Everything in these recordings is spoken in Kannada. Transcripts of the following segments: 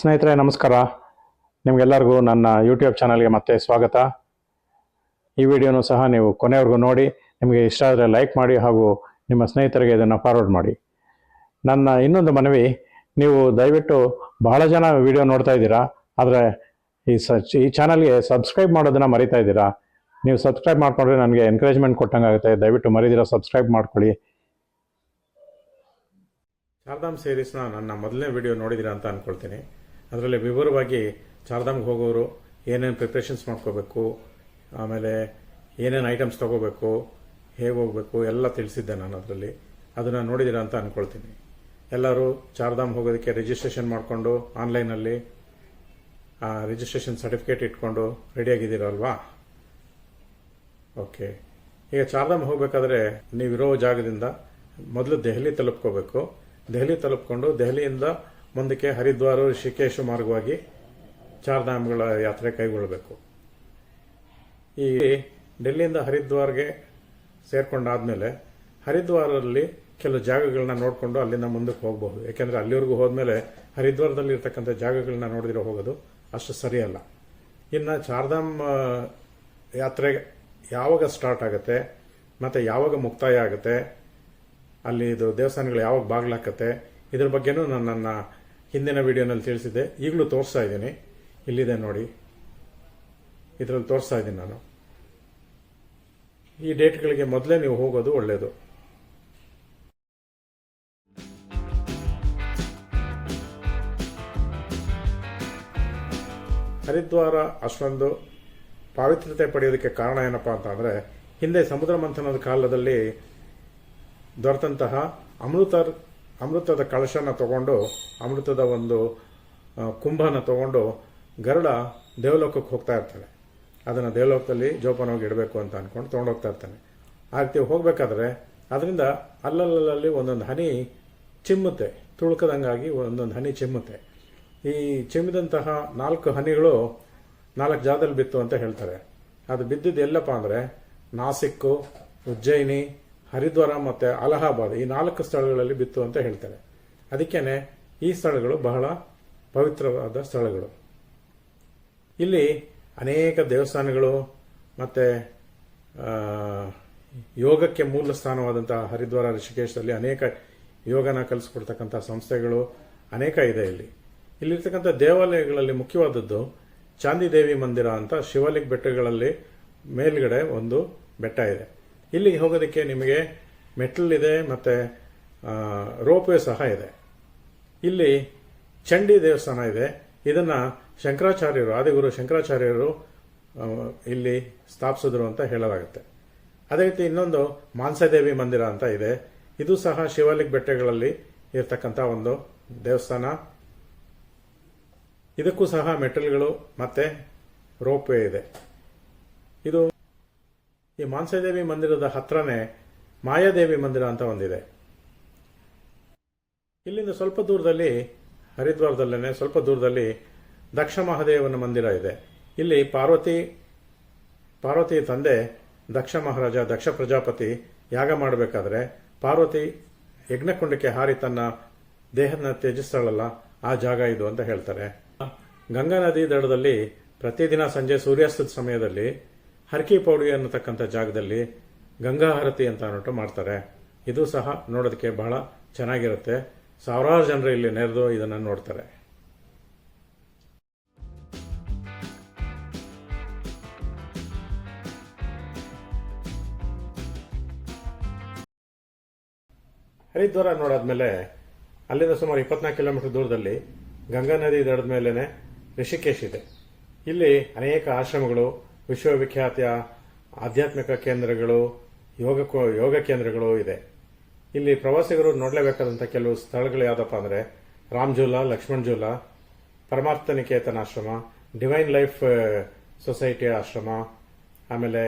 ಸ್ನೇಹಿತರೆ, ನಮಸ್ಕಾರ. ನಿಮಗೆಲ್ಲರಿಗೂ ನನ್ನ ಯೂಟ್ಯೂಬ್ ಚಾನಲ್ಗೆ ಮತ್ತೆ ಸ್ವಾಗತ. ಈ ವಿಡಿಯೋನು ಸಹ ನೀವು ಕೊನೆವರೆಗೂ ನೋಡಿ, ನಿಮಗೆ ಇಷ್ಟ ಆದರೆ ಲೈಕ್ ಮಾಡಿ ಹಾಗೂ ನಿಮ್ಮ ಸ್ನೇಹಿತರಿಗೆ ಇದನ್ನು ಫಾರ್ವರ್ಡ್ ಮಾಡಿ. ನನ್ನ ಇನ್ನೊಂದು ಮನವಿ, ನೀವು ದಯವಿಟ್ಟು ಬಹಳ ಜನ ವಿಡಿಯೋ ನೋಡ್ತಾ ಇದ್ದೀರಾ, ಆದರೆ ಈ ಸ ಈ ಚಾನಲ್ಗೆ ಸಬ್ಸ್ಕ್ರೈಬ್ ಮಾಡೋದನ್ನು ಮರಿತಾ ಇದ್ದೀರಾ? ನೀವು ಸಬ್ಸ್ಕ್ರೈಬ್ ಮಾಡಿಕೊಂಡ್ರೆ ನನಗೆ ಎನ್ಕರೇಜ್ಮೆಂಟ್ ಕೊಟ್ಟಂಗೆ ಆಗುತ್ತೆ. ದಯವಿಟ್ಟು ಮರಿದಿರೋ ಸಬ್ಸ್ಕ್ರೈಬ್ ಮಾಡ್ಕೊಳ್ಳಿ. ಶಾರದಾಮ್ ಸೀರೀಸ್ನ ನನ್ನ ಮೊದಲನೇ ವಿಡಿಯೋ ನೋಡಿದ್ದೀರಾ ಅಂತ ಅಂದ್ಕೊಳ್ತೀನಿ ಅದರಲ್ಲಿ ವಿವರವಾಗಿ ಚಾರ್ಧಾಮ್ಗೆ ಹೋಗೋರು ಏನೇನು ಪ್ರಿಪ್ರೇಷನ್ಸ್ ಮಾಡ್ಕೋಬೇಕು, ಆಮೇಲೆ ಏನೇನು ಐಟಮ್ಸ್ ತಗೋಬೇಕು, ಹೇಗೆ ಹೋಗಬೇಕು ಎಲ್ಲ ತಿಳಿಸಿದ್ದೆ ನಾನು ಅದರಲ್ಲಿ. ಅದನ್ನು ನೋಡಿದ್ದೀರಾ ಅಂತ ಅಂದ್ಕೊಳ್ತೀನಿ ಎಲ್ಲರೂ ಚಾರ್ಧಾಮ್ ಹೋಗೋದಕ್ಕೆ ರಿಜಿಸ್ಟ್ರೇಷನ್ ಮಾಡಿಕೊಂಡು ಆನ್ಲೈನಲ್ಲಿ ರಿಜಿಸ್ಟ್ರೇಷನ್ ಸರ್ಟಿಫಿಕೇಟ್ ಇಟ್ಕೊಂಡು ರೆಡಿಯಾಗಿದ್ದೀರಲ್ವಾ ಓಕೆ ಈಗ ಚಾರ್ಧಾಮ್ ಹೋಗಬೇಕಾದ್ರೆ ನೀವಿರೋ ಜಾಗದಿಂದ ಮೊದಲು ದೆಹಲಿ ತಲುಪ್ಕೋಬೇಕು. ದೆಹಲಿ ತಲುಪ್ಕೊಂಡು ದೆಹಲಿಯಿಂದ ಮುಂದಕ್ಕೆ ಹರಿದ್ವಾರ ಋಷಿಕೇಶ ಮಾರ್ಗವಾಗಿ ಚಾರ್ಧಾಮ್ಗಳ ಯಾತ್ರೆ ಕೈಗೊಳ್ಳಬೇಕು. ಈ ಡೆಲ್ಲಿಯಿಂದ ಹರಿದ್ವಾರ್ಗೆ ಸೇರ್ಕೊಂಡಾದ್ಮೇಲೆ ಹರಿದ್ವಾರದಲ್ಲಿ ಕೆಲವು ಜಾಗಗಳನ್ನ ನೋಡಿಕೊಂಡು ಅಲ್ಲಿಂದ ಮುಂದಕ್ಕೆ ಹೋಗಬಹುದು. ಯಾಕೆಂದ್ರೆ ಅಲ್ಲಿವರೆಗೂ ಹೋದ್ಮೇಲೆ ಹರಿದ್ವಾರದಲ್ಲಿ ಇರ್ತಕ್ಕಂಥ ಜಾಗಗಳನ್ನ ನೋಡಿದ್ರೆ ಹೋಗೋದು ಅಷ್ಟು ಸರಿಯಲ್ಲ. ಇನ್ನು ಚಾರ್ಧಾಮ್ ಯಾತ್ರೆ ಯಾವಾಗ ಸ್ಟಾರ್ಟ್ ಆಗುತ್ತೆ, ಮತ್ತೆ ಯಾವಾಗ ಮುಕ್ತಾಯ ಆಗುತ್ತೆ, ಅಲ್ಲಿ ಇದು ದೇವಸ್ಥಾನಗಳು ಯಾವಾಗ ಬಾಗ್ಲಾಕತ್ತೆ, ಇದ್ರ ಬಗ್ಗೆನೂ ನಾನು ನನ್ನ ಹಿಂದಿನ ವಿಡಿಯೋನಲ್ಲಿ ತಿಳಿಸಿದ್ದೆ. ಈಗಲೂ ತೋರಿಸ್ತಾ ಇದ್ದೀನಿ. ಇಲ್ಲಿದೆ ನೋಡಿ. ಇದರಲ್ಲಿ ತೋರಿಸ್ತಾ ಇದ್ದೀನಿ ನಾನು. ಈ ಡೇಟ್ಗಳಿಗೆ ಮೊದಲೇ ನೀವು ಹೋಗೋದು ಒಳ್ಳೆಯದು ಹರಿದ್ವಾರ ಅಷ್ಟೊಂದು ಪಾವಿತ್ರ್ಯತೆ ಪಡೆಯೋದಕ್ಕೆ ಕಾರಣ ಏನಪ್ಪ ಅಂತಂದರೆ ಹಿಂದೆ ಸಮುದ್ರ ಮಂಥನದ ಕಾಲದಲ್ಲಿ ದೊರೆತಂತಹ ಅಮೃತ ಅಮೃತದ ಕಳಶನ ತಗೊಂಡು, ಅಮೃತದ ಒಂದು ಕುಂಭನ ತಗೊಂಡು ಗರುಡ ದೇವಲೋಕಕ್ಕೆ ಹೋಗ್ತಾ ಇರ್ತಾನೆ. ಅದನ್ನು ದೇವಲೋಕದಲ್ಲಿ ಜೋಪಾನವಾಗಿ ಇಡಬೇಕು ಅಂತ ಅಂದ್ಕೊಂಡು ತೊಗೊಂಡೋಗ್ತಾ ಇರ್ತಾನೆ. ಆ ರೀತಿ ಹೋಗಬೇಕಾದ್ರೆ ಅದರಿಂದ ಅಲ್ಲಲ್ಲಲ್ಲಿ ಒಂದೊಂದು ಹನಿ ಚಿಮ್ಮುತ್ತೆ, ತುಳುಕದಂಗಾಗಿ ಒಂದೊಂದು ಹನಿ ಚಿಮ್ಮುತ್ತೆ. ಈ ಚಿಮ್ಮಿದಂತಹ ನಾಲ್ಕು ಹನಿಗಳು ನಾಲ್ಕು ಜಾಗದಲ್ಲಿ ಬಿತ್ತು ಅಂತ ಹೇಳ್ತಾರೆ. ಅದು ಬಿದ್ದಿದ್ದು ಎಲ್ಲಪ್ಪ ಅಂದರೆ ನಾಸಿಕ್ಕು, ಉಜ್ಜಯಿನಿ ಹರಿದ್ವಾರ ಮತ್ತು ಅಲಹಾಬಾದ್ ಈ ನಾಲ್ಕು ಸ್ಥಳಗಳಲ್ಲಿ ಬಿತ್ತು ಅಂತ ಹೇಳ್ತಾರೆ. ಅದಕ್ಕೇನೆ ಈ ಸ್ಥಳಗಳು ಬಹಳ ಪವಿತ್ರವಾದ ಸ್ಥಳಗಳು. ಇಲ್ಲಿ ಅನೇಕ ದೇವಸ್ಥಾನಗಳು ಮತ್ತು ಯೋಗಕ್ಕೆ ಮೂಲ ಸ್ಥಾನವಾದಂತಹ ಹರಿದ್ವಾರ ಋಷಿಕೇಶದಲ್ಲಿ ಅನೇಕ ಯೋಗನ ಕಲಿಸ್ಕೊಡ್ತಕ್ಕಂಥ ಸಂಸ್ಥೆಗಳು ಅನೇಕ ಇದೆ ಇಲ್ಲಿ. ಇಲ್ಲಿರ್ತಕ್ಕಂಥ ದೇವಾಲಯಗಳಲ್ಲಿ ಮುಖ್ಯವಾದದ್ದು ಚಾಂದಿದೇವಿ ಮಂದಿರ ಅಂತ ಶಿವಲಿಂಗ ಬೆಟ್ಟಗಳಲ್ಲಿ ಮೇಲ್ಗಡೆ ಒಂದು ಬೆಟ್ಟ ಇದೆ. ಇಲ್ಲಿಗೆ ಹೋಗೋದಕ್ಕೆ ನಿಮಗೆ ಮೆಟ್ಲಿದೆ ಮತ್ತೆ ರೋಪ್ವೇ ಸಹ ಇದೆ. ಇಲ್ಲಿ ಚಂಡಿ ದೇವಸ್ಥಾನ ಇದೆ. ಇದನ್ನ ಶಂಕರಾಚಾರ್ಯರು, ಆದಿಗುರು ಶಂಕರಾಚಾರ್ಯರು ಇಲ್ಲಿ ಸ್ಥಾಪಿಸಿದ್ರು ಅಂತ ಹೇಳಲಾಗುತ್ತೆ. ಅದೇ ರೀತಿ ಇನ್ನೊಂದು ಮಾನ್ಸದೇವಿ ಮಂದಿರ ಅಂತ ಇದೆ. ಇದು ಸಹ ಶಿವಾಲಿಕ್ ಬೆಟ್ಟಗಳಲ್ಲಿ ಇರತಕ್ಕಂಥ ಒಂದು ದೇವಸ್ಥಾನ. ಇದಕ್ಕೂ ಸಹ ಮೆಟಲ್ಗಳು ಮತ್ತೆ ರೋಪ್ವೇ ಇದೆ. ಇದು ಈ ಮಾನ್ಸೇದೇವಿ ಮಂದಿರದ ಹತ್ರನೇ ಮಾಯಾದೇವಿ ಮಂದಿರ ಅಂತ ಒಂದಿದೆ. ಇಲ್ಲಿಂದ ಸ್ವಲ್ಪ ದೂರದಲ್ಲಿ, ಹರಿದ್ವಾರದಲ್ಲೇನೆ ಸ್ವಲ್ಪ ದೂರದಲ್ಲಿ ದಕ್ಷ ಮಹಾದೇವನ ಮಂದಿರ ಇದೆ. ಇಲ್ಲಿ ಪಾರ್ವತಿ ಪಾರ್ವತಿ ತಂದೆ, ದಕ್ಷ ಮಹಾರಾಜ, ದಕ್ಷ ಪ್ರಜಾಪತಿ ಯಾಗ ಮಾಡಬೇಕಾದ್ರೆ ಪಾರ್ವತಿ ಯಜ್ಞಕುಂಡಕ್ಕೆ ಹಾರಿ ತನ್ನ ದೇಹನ ತ್ಯಜಿಸ್ತಾಳಲ್ಲ, ಆ ಜಾಗ ಇದು ಅಂತ ಹೇಳ್ತಾರೆ. ಗಂಗಾ ನದಿ ದಡದಲ್ಲಿ ಪ್ರತಿದಿನ ಸಂಜೆ ಸೂರ್ಯಾಸ್ತದ ಸಮಯದಲ್ಲಿ ಹರಕಿ ಪೌಡಿ ಅನ್ನತಕ್ಕಂಥ ಜಾಗದಲ್ಲಿ ಗಂಗಾ ಹಾರತಿ ಅಂತ ಅನ್ನೋಟು ಮಾಡ್ತಾರೆ. ಇದು ಸಹ ನೋಡೋದಕ್ಕೆ ಬಹಳ ಚೆನ್ನಾಗಿರುತ್ತೆ. ಸಾವಿರಾರು ಜನರು ಇಲ್ಲಿ ನೆರೆದು ಇದನ್ನು ನೋಡ್ತಾರೆ. ಹರಿದ್ವಾರ ನೋಡಾದ್ಮೇಲೆ ಅಲ್ಲಿಂದ ಸುಮಾರು ಇಪ್ಪತ್ನಾಲ್ಕು ಕಿಲೋಮೀಟರ್ ದೂರದಲ್ಲಿ ಗಂಗಾ ನದಿ ದಡದ ಮೇಲೇನೆ ಋಷಿಕೇಶ್ ಇದೆ. ಇಲ್ಲಿ ಅನೇಕ ಆಶ್ರಮಗಳು ವಿಶ್ವವಿಖ್ಯಾತಿಯ ಆಧ್ಯಾತ್ಮಿಕ ಕೇಂದ್ರಗಳು, ಯೋಗ ಯೋಗ ಕೇಂದ್ರಗಳು ಇದೆ. ಇಲ್ಲಿ ಪ್ರವಾಸಿಗರು ನೋಡಲೇಬೇಕಾದಂಥ ಕೆಲವು ಸ್ಥಳಗಳು ಯಾವುದಪ್ಪ ಅಂದರೆ ರಾಮ್ ಝೂಲಾ ಲಕ್ಷ್ಮಣ್ ಝೂಲಾ ಪರಮಾರ್ಥ ನಿಕೇತನ ಆಶ್ರಮ ಡಿವೈನ್ ಲೈಫ್ ಸೊಸೈಟಿ ಆಶ್ರಮ, ಆಮೇಲೆ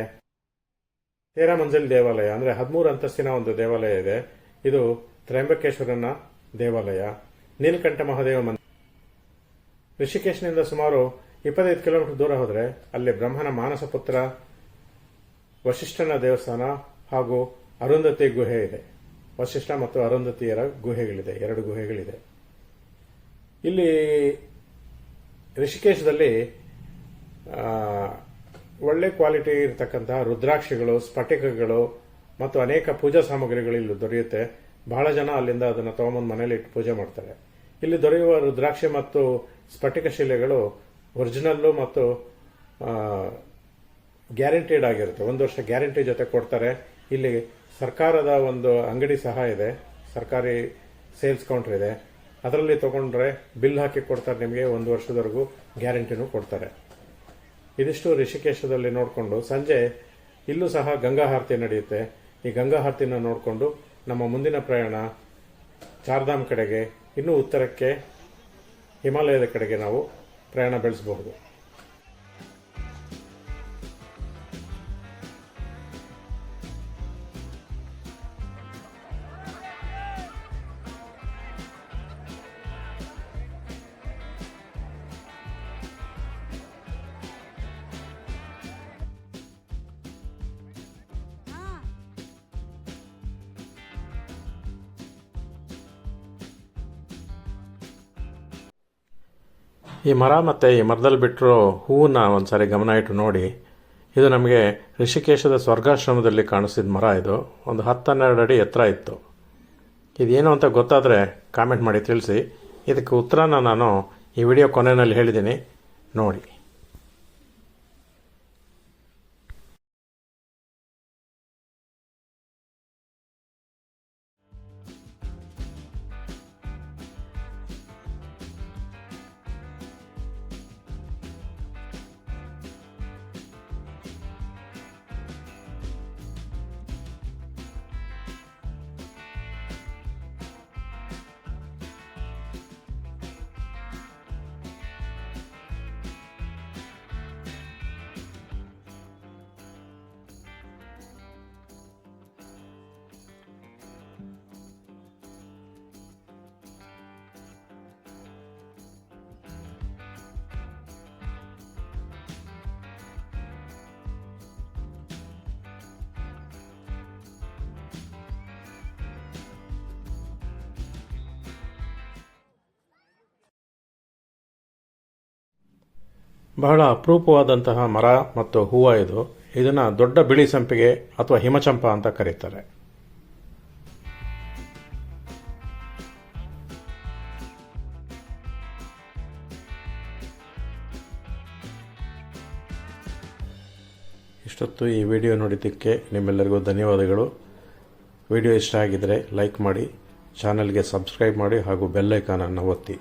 ತೇರಾಮಂಜಲ್ ದೇವಾಲಯ, ಅಂದರೆ ಹದಿಮೂರು ಅಂತಸ್ತಿನ ಒಂದು ದೇವಾಲಯ ಇದೆ. ಇದು ತ್ರಯಂಬಕೇಶ್ವರನ ದೇವಾಲಯ, ನೀಲಕಂಠ ಮಹಾದೇವ ಮಂದಿರ ಋಷಿಕೇಶ್ನಿಂದ ಸುಮಾರು ಇಪ್ಪತ್ತೈದು ಕಿಲೋಮೀಟರ್ ದೂರ ಹೋದರೆ ಅಲ್ಲಿ ಬ್ರಹ್ಮನ ಮಾನಸ ಪುತ್ರ ವಶಿಷ್ಠನ ದೇವಸ್ಥಾನ ಹಾಗೂ ಅರುಂಧತಿ ಗುಹೆ ಇದೆ. ವಶಿಷ್ಠ ಮತ್ತು ಅರುಂಧತಿಯರ ಗುಹೆಗಳಿದೆ, ಎರಡು ಗುಹೆಗಳಿದೆ. ಇಲ್ಲಿ ಋಷಿಕೇಶದಲ್ಲಿ ಒಳ್ಳೆ ಕ್ವಾಲಿಟಿ ಇರತಕ್ಕಂತಹ ರುದ್ರಾಕ್ಷಿಗಳು, ಸ್ಫಟಿಕಗಳು ಮತ್ತು ಅನೇಕ ಪೂಜಾ ಸಾಮಗ್ರಿಗಳು ಇಲ್ಲಿ ದೊರೆಯುತ್ತೆ. ಬಹಳ ಜನ ಅಲ್ಲಿಂದ ಅದನ್ನು ತಗೊಂಬಂದು ಮನೇಲಿ ಇಟ್ಟು ಪೂಜೆ ಮಾಡ್ತಾರೆ. ಇಲ್ಲಿ ದೊರೆಯುವ ರುದ್ರಾಕ್ಷಿ ಮತ್ತು ಸ್ಫಟಿಕ ಶಿಲೆಗಳು ಒರಿಜಿನಲ್ಲು ಮತ್ತು ಗ್ಯಾರಂಟಿಡ್ ಆಗಿರುತ್ತೆ. ಒಂದು ವರ್ಷ ಗ್ಯಾರಂಟಿ ಜೊತೆ ಕೊಡ್ತಾರೆ. ಇಲ್ಲಿ ಸರ್ಕಾರದ ಒಂದು ಅಂಗಡಿ ಸಹ ಇದೆ. ಸರ್ಕಾರಿ ಸೇಲ್ಸ್ ಕೌಂಟರ್ ಇದೆ. ಅದರಲ್ಲಿ ತಗೊಂಡ್ರೆ ಬಿಲ್ ಹಾಕಿ ಕೊಡ್ತಾರೆ ನಿಮಗೆ, ಒಂದು ವರ್ಷದವರೆಗೂ ಗ್ಯಾರಂಟಿನೂ ಕೊಡ್ತಾರೆ. ಇದಿಷ್ಟು ಋಷಿಕೇಶದಲ್ಲಿ ನೋಡಿಕೊಂಡು, ಸಂಜೆ ಇಲ್ಲೂ ಸಹ ಗಂಗಾ ಆರತಿ ನಡೆಯುತ್ತೆ. ಈ ಗಂಗಾ ಆರತಿನ ನೋಡಿಕೊಂಡು ನಮ್ಮ ಮುಂದಿನ ಪ್ರಯಾಣ ಚಾರ್ಧಾಮ್ ಕಡೆಗೆ, ಇನ್ನೂ ಉತ್ತರಕ್ಕೆ, ಹಿಮಾಲಯದ ಕಡೆಗೆ ನಾವು ಪ್ರಯಾಣ ಬೆಳೆಸಬಹುದು. ಈ ಮರ ಮತ್ತು ಈ ಮರದಲ್ಲಿ ಬಿಟ್ಟಿರೋ ಹೂವನ್ನ ಒಂದ್ಸಾರಿ ಗಮನ ಇಟ್ಟು ನೋಡಿ. ಇದು ನಮಗೆ ಋಷಿಕೇಶದ ಸ್ವರ್ಗಾಶ್ರಮದಲ್ಲಿ ಕಾಣಿಸಿದ ಮರ ಇದು. ಒಂದು ಹತ್ತು ಹನ್ನೆರಡು ಅಡಿ ಎತ್ತರ ಇತ್ತು. ಇದೇನು ಅಂತ ಗೊತ್ತಾದರೆ ಕಾಮೆಂಟ್ ಮಾಡಿ ತಿಳಿಸಿ. ಇದಕ್ಕೆ ಉತ್ತರನ ನಾನು ಈ ವಿಡಿಯೋ ಕೊನೆಯಲ್ಲಿ ಹೇಳಿದ್ದೀನಿ. ನೋಡಿ. ಬಹಳ ಅಪರೂಪವಾದಂತಹ ಮರ ಮತ್ತು ಹೂವು ಇದು. ಇದನ್ನು ದೊಡ್ಡ ಬಿಳಿ ಸಂಪಿಗೆ ಅಥವಾ ಹಿಮಚಂಪ ಅಂತ ಕರೀತಾರೆ. ಇಷ್ಟೊತ್ತು ಈ ವಿಡಿಯೋ ನೋಡಿದ್ದಕ್ಕೆ ನಿಮ್ಮೆಲ್ಲರಿಗೂ ಧನ್ಯವಾದಗಳು. ವಿಡಿಯೋ ಇಷ್ಟ ಆಗಿದ್ದರೆ ಲೈಕ್ ಮಾಡಿ, ಚಾನಲ್ಗೆ ಸಬ್ಸ್ಕ್ರೈಬ್ ಮಾಡಿ ಹಾಗೂ ಬೆಲ್ಲೈಕಾನನ್ನು ಒತ್ತಿ.